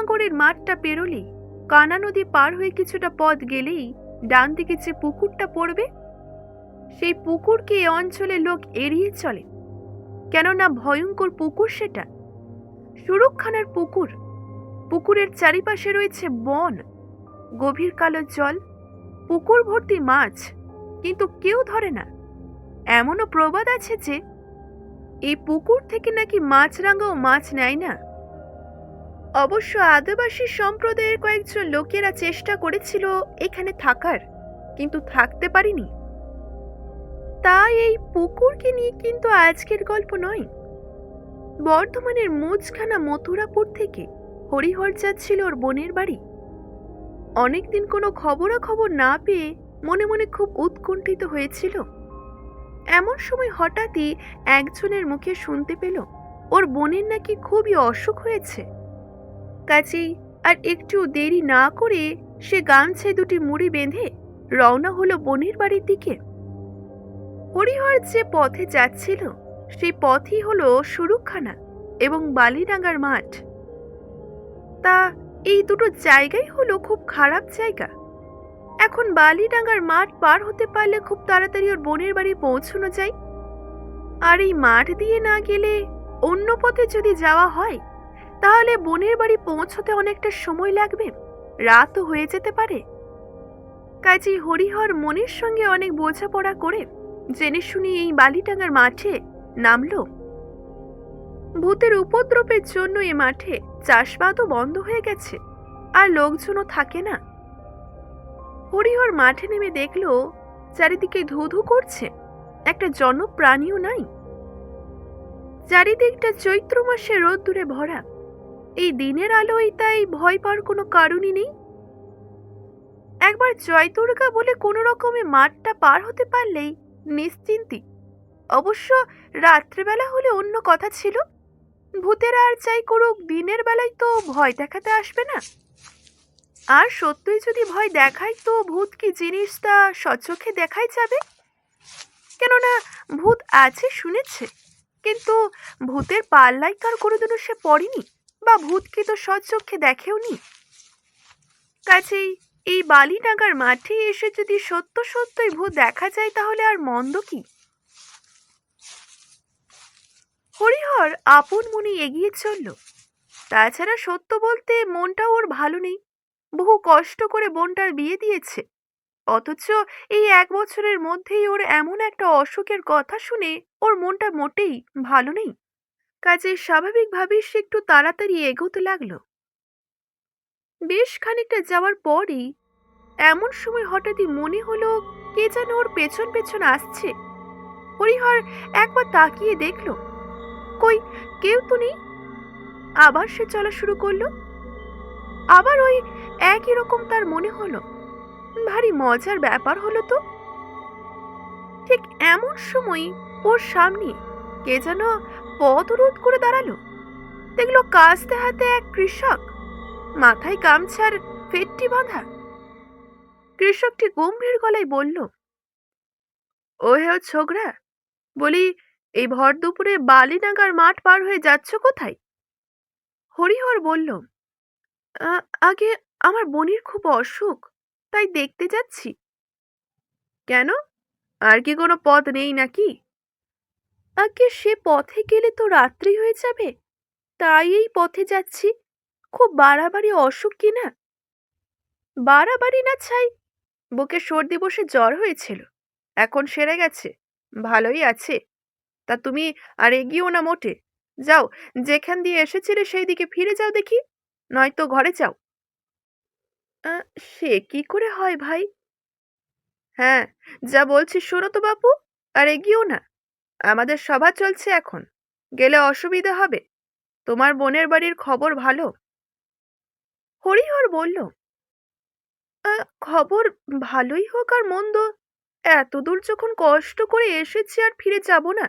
কৃষ্ণনগরের মাঠটা পেরোলেই কানা নদী পার হয়ে কিছুটা পথ গেলেই ডান দিকে যে পুকুরটা পড়বে, সেই পুকুরকে এ অঞ্চলের লোক এড়িয়ে চলে। কেননা ভয়ঙ্কর পুকুর সেটা। সুরক্ষানার পুকুর। পুকুরের চারিপাশে রয়েছে বন, গভীর কালো জল, পুকুর ভর্তি মাছ, কিন্তু কেউ ধরে না। এমনও প্রবাদ আছে যে, এই পুকুর থেকে নাকি মাছরাঙাও মাছ নেয় না। অবশ্য আদিবাসী সম্প্রদায়ের কয়েকজন লোকেরা চেষ্টা করেছিল এখানে থাকার, কিন্তু থাকতে পারিনি। তাই এই পুকুরকে নিয়ে কিন্তু আজকের গল্প নয়। বর্ধমানের মুচখানা মথুরাপুর থেকে হরিহর যাচ্ছিল ওর বোনের বাড়ি। অনেকদিন কোনো খবরাখবর না পেয়ে মনে মনে খুব উৎকণ্ঠিত হয়েছিল। এমন সময় হঠাৎই একজনের মুখে শুনতে পেল, ওর বোনের নাকি খুবই অসুখ হয়েছে। কাজেই আর একটু দেরি না করে সে গামছায় দুটি মুড়ি বেঁধে রওনা হলো বোনের বাড়ির দিকে। হরিহর যে পথে যাচ্ছিল সেই পথই হলো সুরুখানা এবং বালিডাঙ্গার মাঠ। তা এই দুটো জায়গাই হলো খুব খারাপ জায়গা। এখন বালিডাঙ্গার মাঠ পার হতে পারলে খুব তাড়াতাড়ি ওর বোনের বাড়ি পৌঁছানো যায়। আর এই মাঠ দিয়ে না গেলে অন্য পথে যদি যাওয়া হয় তাহলে বোনের বাড়ি পৌঁছতে অনেকটা সময় লাগবে? রাতও হয়ে যেতে পারে। কাজী হরিহর মনের সঙ্গে অনেক বোঝাপড়া করে জেনে শুনে এই বালিটাঙ্গার মাঠে নামলো। ভূতের উপদ্রবের জন্য এ মাঠে চাষবাদও বন্ধ হয়ে গেছে, আর লোকজনও থাকে না। হরিহর মাঠে নেমে দেখল, চারিদিকে ধু ধু করছে, একটা জনপ্রাণীও নাই। চারিদিকটা চৈত্র মাসে রোদ্দুরে ভরা। এই দিনের আলোয় তাই ভয় পাওয়ার কোনো কারণই নেই। একবার জয়দুর্গা বলে কোনো রকমে মাঠটা পার হতে পারলেই নিশ্চিন্তি। অবশ্য রাত্রেবেলা হলে অন্য কথা ছিল। ভূতেরা আর চাই করুক, দিনের বেলায় তো ভয় দেখাতে আসবে না। আর সত্যই যদি ভয় দেখায়, তো ভূত কি জিনিস তা সচক্ষে দেখাই যাবে? কেননা ভূত আছে শুনেছে, কিন্তু ভূতের পাল্লায় তার কোনোদিনও সে পড়েনি। বা ভূতকে তো সচক্ষে দেখেওনি? কাছেই এই বালিনাগার মাঠে এসে যদি সত্য সত্যই ভূত দেখা যায় তাহলে আর মন্দ কি? হরিহর আপন মনে এগিয়ে চলল। তাছাড়া সত্য বলতে মনটা ওর ভালো নেই। বহু কষ্ট করে বোনটার বিয়ে দিয়েছে। অথচ এই এক বছরের মধ্যেই ওর এমন একটা অসুখের কথা শুনে ওর মনটা মোটেই ভালো নেই। কাজে স্বাভাবিকভাবেই সে একটু তাড়াতাড়ি এগোতে লাগল। বেশ খানিকটা যাওয়ার পরই এমন সময় হঠাৎই মনে হলো, কে যেন ওর পেছন পেছন আসছে। হরিহর একবার তাকিয়ে দেখল, কই, কেউ তো নেই? আবার সে চলা শুরু করল। আবার ওই একই রকম তার মনে হলো, ভারী মজার ব্যাপার হলো তো? ঠিক এমন সময় ওর সামনে কে যেন পথ রোধ করে দাঁড়াল। দেখল কাস্তে হাতে এক কৃষক, মাথায় গামছার ফেটটি বাঁধা। কৃষকটি গম্ভীর গলায় বলল ও হে ছোকরা বলি এই ভর দুপুরে বালিনাগার মাঠ পার হয়ে যাচ্ছ কোথায়? হরিহর বলল আগে আমার বোনের খুব অসুখ, তাই দেখতে যাচ্ছি। কেন? আর কি কোনো পথ নেই নাকি? আগে সে পথে গেলে তো রাত্রি হয়ে যাবে। তাই এই পথে যাচ্ছি। খুব বাড়াবাড়ি অসুখ কিনা বাড়াবাড়ি না ছাই। বুকে সর্দি বসে জ্বর হয়েছিল। এখন সেরে গেছে। ভালোই আছে। তা তুমি আর এগিয়েও না মোটে। যাও, যেখান দিয়ে এসেছিলে সেই দিকে ফিরে যাও দেখি। নয়তো ঘরে যাও। সে কি করে হয় ভাই? হ্যাঁ যা বলছি শোনো তো বাপু, আর এগিয়েও না। আমাদের সভা চলছে এখন। গেলে অসুবিধা হবে। তোমার বোনের বাড়ির খবর ভালো? হরিহর বলল "আহ, খবর ভালোই হোক আর মন্দ। এত দূর যখন কষ্ট করে এসেছি আর ফিরে যাব না?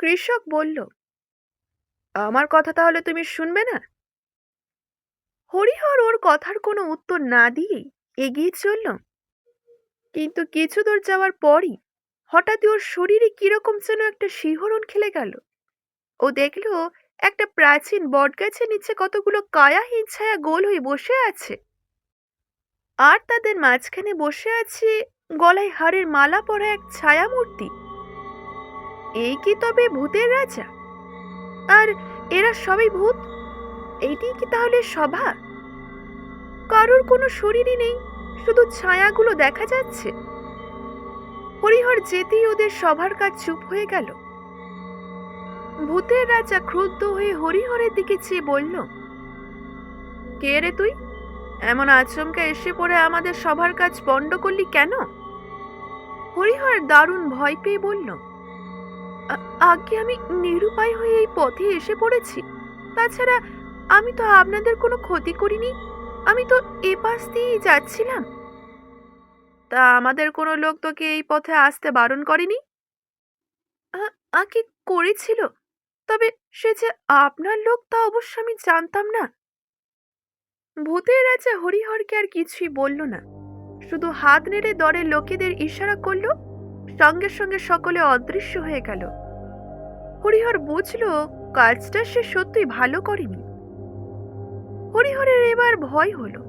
কৃষক বলল আমার কথা তাহলে তুমি শুনবে না? হরিহর ওর কথার কোনো উত্তর না দিয়েই এগিয়ে চলল। কিন্তু কিছু দূর যাওয়ার পরই হঠাৎ ওর শরীরে কীরকম যেন একটা শিহরণ খেলে গেল। ও দেখল একটা প্রাচীন বটগাছের নিচে কতগুলো কায়াহীন ছায়া গোল হয়ে বসে আছে। আর তাদের মাঝখানে বসে আছে গলায় হাড়ের মালা পরা এক ছায়া মূর্তি এই কি তবে ভূতের রাজা? আর এরা সবাই ভূত? এইটি কি তাহলে সভা? কারোর কোনো শরীরই নেই, শুধু ছায়াগুলো দেখা যাচ্ছে। হরিহর যেতেই ওদের সভার কাজ চুপ হয়ে গেল। ভূতের রাজা ক্রুদ্ধ হয়ে হরিহরের দিকে চেয়ে বলল, কে রে তুই? এমন আচমকা এসে পড়ে আমাদের সভার কাজ পণ্ড করলি কেন? হরিহর দারুণ ভয় পেয়ে বলল, "আ- আগে আমি নিরুপায় হয়ে এই পথে এসে পড়েছি। তাছাড়া আমি তো আপনাদের কোনো ক্ষতি করিনি। আমি তো এ পাশ দিয়েই যাচ্ছিলাম। তা আমাদের কোনো লোক তোকে এই পথে আসতে বারণ করেনি? আ- আগে করেছিল? তবে সে যে আপনার লোক তা অবশ্য আমি জানতাম না। ভূতের রাজা হরিহরকে আর কিছুই বলল না। শুধু হাত নেড়ে দরের লোকেদের ইশারা করল, সঙ্গে সঙ্গে সকলে অদৃশ্য হয়ে গেল। হরিহর বুঝলো, কাজটা সে সত্যিই ভালো করেনি। হরিহরের এবার ভয় হলো।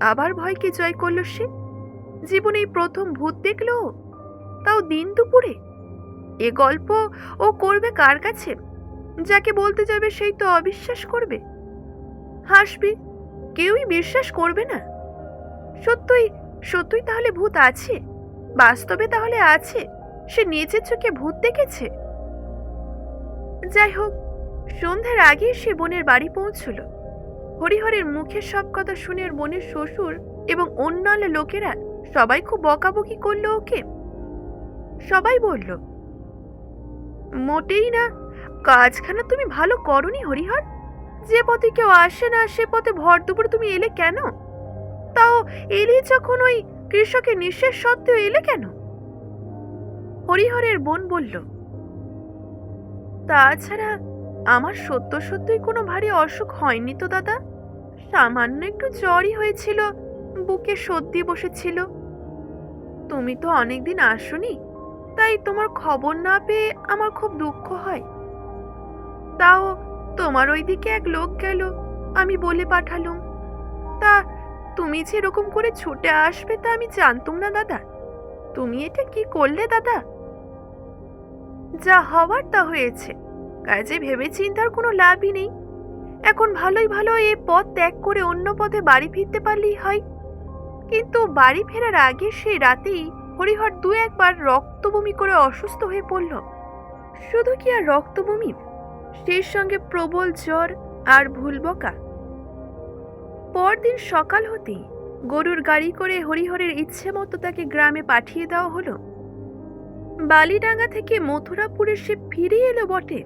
আবার ভয়কে জয় করল সে? জীবনে প্রথম ভূত দেখল। তাও দিন দুপুরে? এ গল্প ও করবে কার কাছে? যাকে বলতে যাবে সেই তো অবিশ্বাস করবে। হাসবে? কেউই বিশ্বাস করবে না। সত্যই সত্যই তাহলে ভূত আছে? বাস্তবে তাহলে আছে? সে নিজের চোখে ভূত দেখেছে? যাই হোক, সন্ধ্যার আগে সে বোনের বাড়ি পৌঁছল। হরিহরের মুখে সব কথা শুনে বোনের শ্বশুর এবং অন্যান্য লোকেরা সবাই খুব বকাবকি করল ওকে। সবাই বলল, মোটেই না, কাজখানা তুমি ভালো করনি হরিহর। যে পথে কেউ আসে না, সে পথে ভর দুপুরে তুমি এলে কেন? তাও এলে যখন ওই কৃষকের নিঃশেষ সত্ত্বেও এলে কেন? হরিহরের বোন বলল, তাছাড়া আমার সত্য সত্যই কোনো ভারী অসুখ হয়নি তো দাদা। সামান্য একটু জ্বরই হয়েছিল, বুকে সর্দি বসেছিল। তুমি তো অনেকদিন আসোনি, তাই তোমার খবর না পেয়ে আমার খুব দুঃখ হয়। তাও তোমার ওইদিকে এক লোক গেল, আমি বলে পাঠালুম। তা তুমি যে এরকম করে ছুটে আসবে তা আমি জানতুম না, দাদা। তুমি এটা কি করলে, দাদা? যা হওয়ার তা হয়েছে, কাজে ভেবে চিন্তার কোনো লাভই নেই। এখন ভালোই ভালো এ পথ ত্যাগ করে অন্য পথে বাড়ি ফিরতে পারলেই হয়। কিন্তু বাড়ি ফেরার আগে সেই রাতেই হরিহর দু একবার রক্তবমি করে অসুস্থ হয়ে পড়ল। শুধু কি আর রক্তবমি? সেই সঙ্গে প্রবল জ্বর আর ভুলবকা। পরদিন সকাল হতেই গরুর গাড়ি করে হরিহরের ইচ্ছে মতো তাকে গ্রামে পাঠিয়ে দেওয়া হলো। বালিডাঙ্গা থেকে মথুরাপুরে সে ফিরে এলো বটে।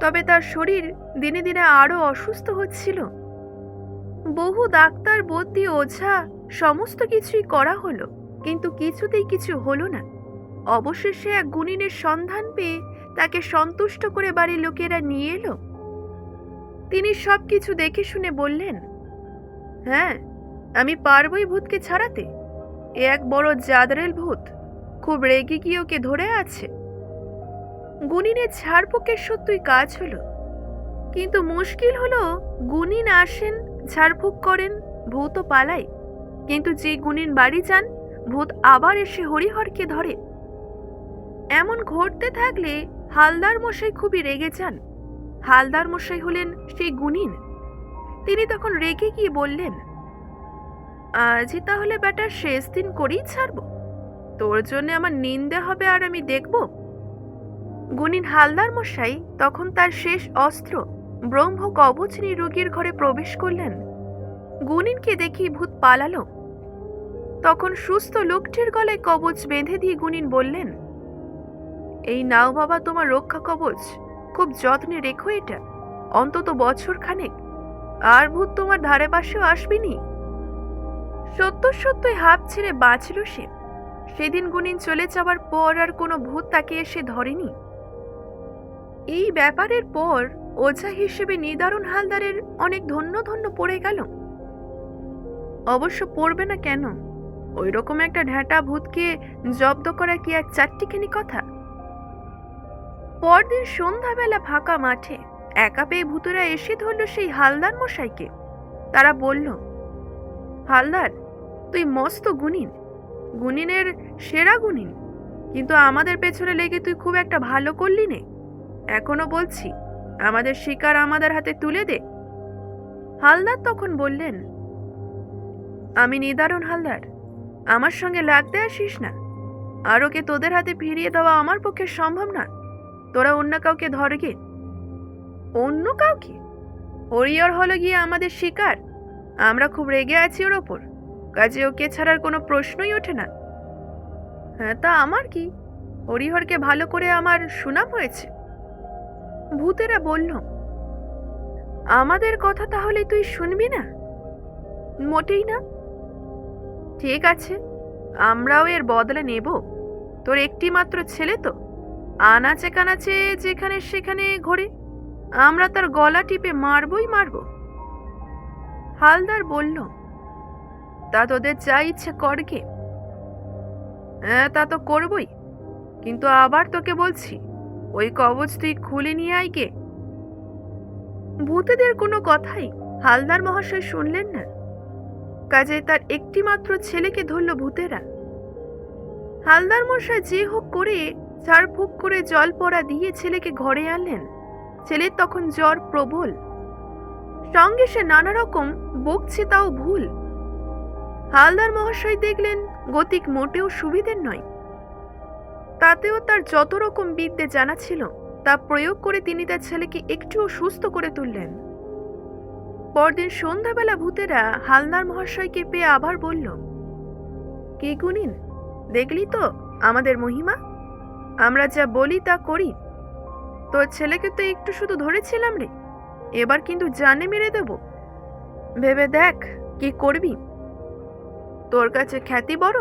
তবে তার শরীর দিনে দিনে আরও অসুস্থ হচ্ছিল। বহু ডাক্তার বদ্যি ওঝা সমস্ত কিছুই করা হলো, কিন্তু কিছুতেই কিছু হলো না। অবশেষে এক গুণিনের সন্ধান পেয়ে তাকে সন্তুষ্ট করে বাড়ির লোকেরা নিয়ে এলো। তিনি সব কিছু দেখে শুনে বললেন হ্যাঁ আমি পারবই ভূতকে ছাড়াতে। এ এক বড় জাদরেল ভূত, খুব রেগে গিয়ে ওকে ধরে আছে। গুনিনের ঝাড়ফুঁকের সত্যই কাজ হলো, কিন্তু মুশকিল হলো গুনিন আসেন ঝাড়ফুঁক করেন, ভূত পালায়। কিন্তু যে গুনিন বাড়ি যান, ভূত আবার এসে হরিহরকে ধরে। এমন ঘটতে থাকলে হালদার মশাই খুবই রেগে যান। হালদার মশাই হলেন সেই গুনিন তিনি তখন রেগে গিয়ে বললেন আজই তাহলে ব্যাটার শেষ দিন করেই ছাড়ব। তোর জন্য আমার নিন্দে হবে আর আমি দেখব। গুনিন হালদার মশাই তখন তার শেষ অস্ত্র ব্রহ্ম কবচ নিয়ে রোগীর ঘরে প্রবেশ করলেন। গুনিনকে দেখি ভূত পালালো। তখন সুস্থ লোকটির গলায় কবচ বেঁধে দিয়ে গুনিন বললেন, এই নাও বাবা তোমার রক্ষা কবচ। খুব যত্নে রেখো এটা। অন্তত বছর খানেক। আর ভূত তোমার ধারে পাশেও আসবেনি সত্য সত্যই হাঁপ ছেড়ে বাঁচল সে। সেদিন গুনিন চলে যাওয়ার পর আর কোনো ভূত তাকে এসে ধরেনি। এই ব্যাপারের পর ওঝা হিসেবে নিদারুণ হালদারের অনেক ধন্য ধন্য পড়ে গেল। অবশ্য পড়বে না কেন? ওই রকম একটা ঢ্যাঁটা ভূতকে জব্দ করা কি আর চারটিখানি কথা? পরদিন সন্ধ্যাবেলা ফাঁকা মাঠে একা পেয়ে ভূতেরা এসে ধরল সেই হালদার মশাইকে। তারা বলল, হালদার, তুই মস্ত গুণিন। গুণিনের সেরা গুণিন। কিন্তু আমাদের পেছনে লেগে তুই খুব একটা ভালো করলি নে। এখনও বলছি আমাদের শিকার আমাদের হাতে তুলে দে। হালদার তখন বললেন, আমি নিদারুণ হালদার, আমার সঙ্গে লাগতে আসিস না। আর ওকে তোদের হাতে ফিরিয়ে দেওয়া আমার পক্ষে সম্ভব না? তোরা অন্য কাউকে ধরগে অন্য কাউকে? হরিয়র হলো গিয়ে আমাদের শিকার। আমরা খুব রেগে আছি ওর ওপর। কাজে ওকে ছাড়ার কোনো প্রশ্নই ওঠে না। হ্যাঁ তা আমার কি? হরিহরকে ভালো করে আমার সুনাম হয়েছে। ভূতেরা বলল, আমাদের কথা তাহলে তুই শুনবি না? মোটেই না। ঠিক আছে, আমরাও এর বদলে নেব। তোর একটি মাত্র ছেলে তো, আনাচে কানাচে যেখানে সেখানে ঘোরে। আমরা তার গলা টিপে মারবই মারব। হালদার বলল, তা তোদের যা ইচ্ছে করগে। হ্যাঁ তা তো করবই, কিন্তু আবার তোকে বলছি ওই কবচ তুই খুলে নিয়ে আইকে ভূতেদের কোনো কথাই হালদার মহাশয় শুনলেন না। কাজে তার একটি মাত্র ছেলেকে ধরল ভূতেরা। হালদার মশাই যে হোক করে চার ফুক করে জল পড়া দিয়ে ছেলেকে ঘরে আনলেন। ছেলের তখন জ্বর প্রবল। সঙ্গে সে নানা রকম বকছে তাও ভুল। হালদার মহাশয় দেখলেন গতিক মোটেও সুবিধের নয়। তাতেও তার যত রকম বিদ্যে জানা ছিল, তা প্রয়োগ করে তিনি তার ছেলেকে একটুও সুস্থ করে তুললেন। পরদিন সন্ধ্যাবেলা ভূতেরা হালদার মহাশয়কে পেয়ে আবার বলল, কে গুনিন দেখলি তো আমাদের মহিমা? আমরা যা বলি তা করি। তোর ছেলেকে তো একটু শুধু ধরেছিলাম রে, এবার কিন্তু জানে মেরে দেব। ভেবে দেখ কি করবি। তোর কাছে খ্যাতি বড়,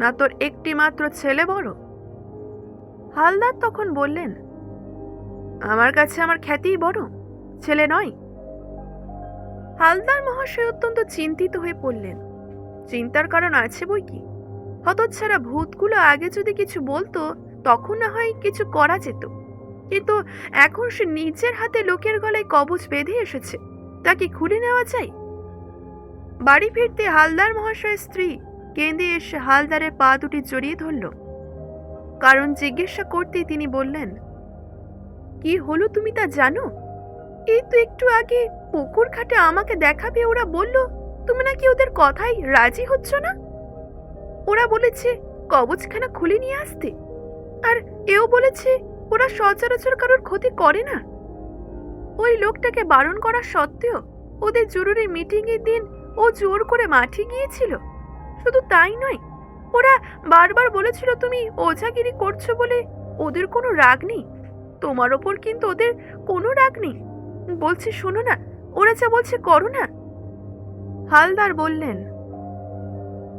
না তোর একটি মাত্র ছেলে বড়? হালদার তখন বললেন, আমার কাছে আমার খ্যাতিই বড়, ছেলে নয়। হালদার মহাশয় অত্যন্ত চিন্তিত হয়ে পড়লেন। চিন্তার কারণ আছে বই কি? হতচ্ছাড়া ভূতগুলো আগে যদি কিছু বলতো, তখন না হয় কিছু করা যেত। কিন্তু এখন সে নিজের হাতে লোকের গলায় কবচ বেঁধে এসেছে। তা কি খুলে নেওয়া যায়? বাড়ি ফিরতে হালদার মহাশয়ের স্ত্রী কেঁদে এসে হালদারের পা দুটি জড়িয়ে ধরল। কারণ জিজ্ঞাসা করতেই তিনি বললেন, কি হলো তুমি তা জানো? এই তো একটু আগে পুকুর ঘাটে আমাকে দেখাবে ওরা বলল তুমি নাকি ওদের কথাই রাজি হচ্ছ না? ওরা বলেছে কবচখানা খুলে নিয়ে আসতে। আর এও বলেছে, ওরা সচরাচর কারোর ক্ষতি করে না। ওই লোকটাকে বারণ করা সত্ত্বেও ওদের জরুরি মিটিং এর দিন ও জোর করে মাঠে গিয়েছিল। শুধু তাই নয় ওরা বারবার বলেছিল তুমি ওঝাগিরি করছ বলে ওদের কোনো রাগ নেই। তোমার ওপর কিন্তু ওদের কোনো রাগ নেই। বলছে, শোনো না, ওরা যা বলছে করো না। হালদার বললেন,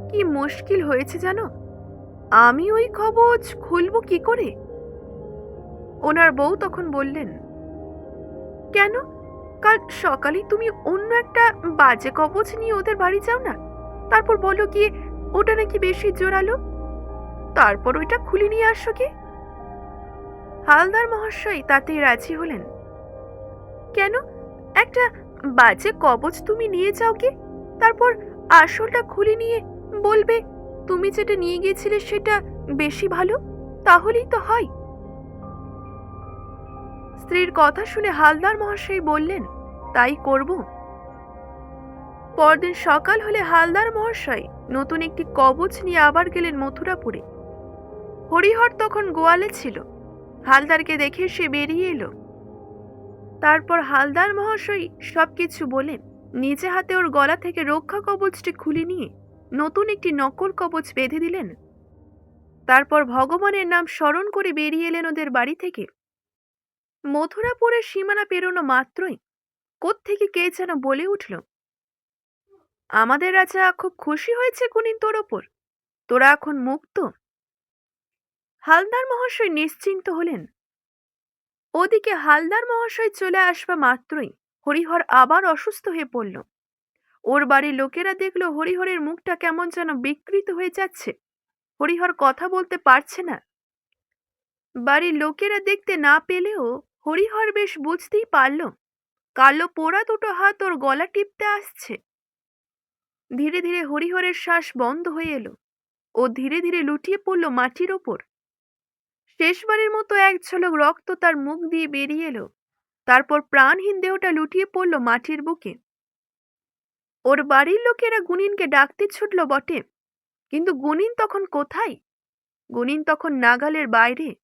কি মুশকিল হয়েছে জানো? আমি ওই কবচ খুলব কি করে? ওনার বউ তখন বললেন, কেন? কাল সকালেই তুমি অন্য একটা বাজে কবচ নিয়ে ওদের বাড়ি যাও না। তারপর বলো কি ওটা নাকি বেশি জোরালো? তারপর ওইটা খুলে নিয়ে আসো কি হালদার মহাশয় তাতেই রাজি হলেন। কেন? একটা বাজে কবচ তুমি নিয়ে যাও কি তারপর আসলটা খুলে নিয়ে বলবে, তুমি যেটা নিয়ে গিয়েছিলে সেটা বেশি ভালো, তাহলেই তো হয়। স্ত্রীর কথা শুনে হালদার মহাশয় বললেন, তাই করব। পরদিন সকাল হলে হালদার মহাশয় নতুন একটি কবচ নিয়ে আবার গেলেন মথুরাপুরে। হরিহর তখন গোয়ালে ছিল। হালদারকে দেখে সে বেরিয়ে এলো। তারপর হালদার মহাশয় সবকিছু বলেন, নিজে হাতে ওর গলা থেকে রক্ষা কবচটি খুলে নিয়ে নতুন একটি নকল কবচ বেঁধে দিলেন। তারপর ভগবানের নাম স্মরণ করে বেরিয়ে এলেন ওদের বাড়ি থেকে। মথুরাপুরের সীমানা পেরোনো মাত্রই কোত্থেকে কে যেন বলে উঠল আমাদের রাজা খুব খুশি হয়েছে কুনিন তোর ওপর। তোরা এখন মুক্ত। হালদার মহাশয় নিশ্চিন্ত হলেন। ওদিকে হালদার মহাশয় চলে আসবা মাত্রই। হরিহর আবার অসুস্থ হয়ে পড়ল। ওর বাড়ির লোকেরা দেখল হরিহরের মুখটা কেমন যেন বিকৃত হয়ে যাচ্ছে। হরিহর কথা বলতে পারছে না। বাড়ির লোকেরা দেখতে না পেলেও হরিহর বেশ বুঝতেই পারল। কালো পোড়া দুটো হাত ওর গলা টিপতে আসছে। ধীরে ধীরে হরিহরের শ্বাস বন্ধ হয়ে এলো। ও ধীরে ধীরে লুটিয়ে পড়ল মাটির ওপর। শেষবারের মতো এক ঝলক রক্ত তার মুখ দিয়ে বেরিয়ে এলো। তারপর প্রাণহীন দেহটা লুটিয়ে পড়ল মাটির বুকে। ওর বাড়ির লোকেরা গুনিনকে ডাকতে ছুটল বটে। কিন্তু গুনিন তখন কোথায়? গুনিন তখন নাগালের বাইরে।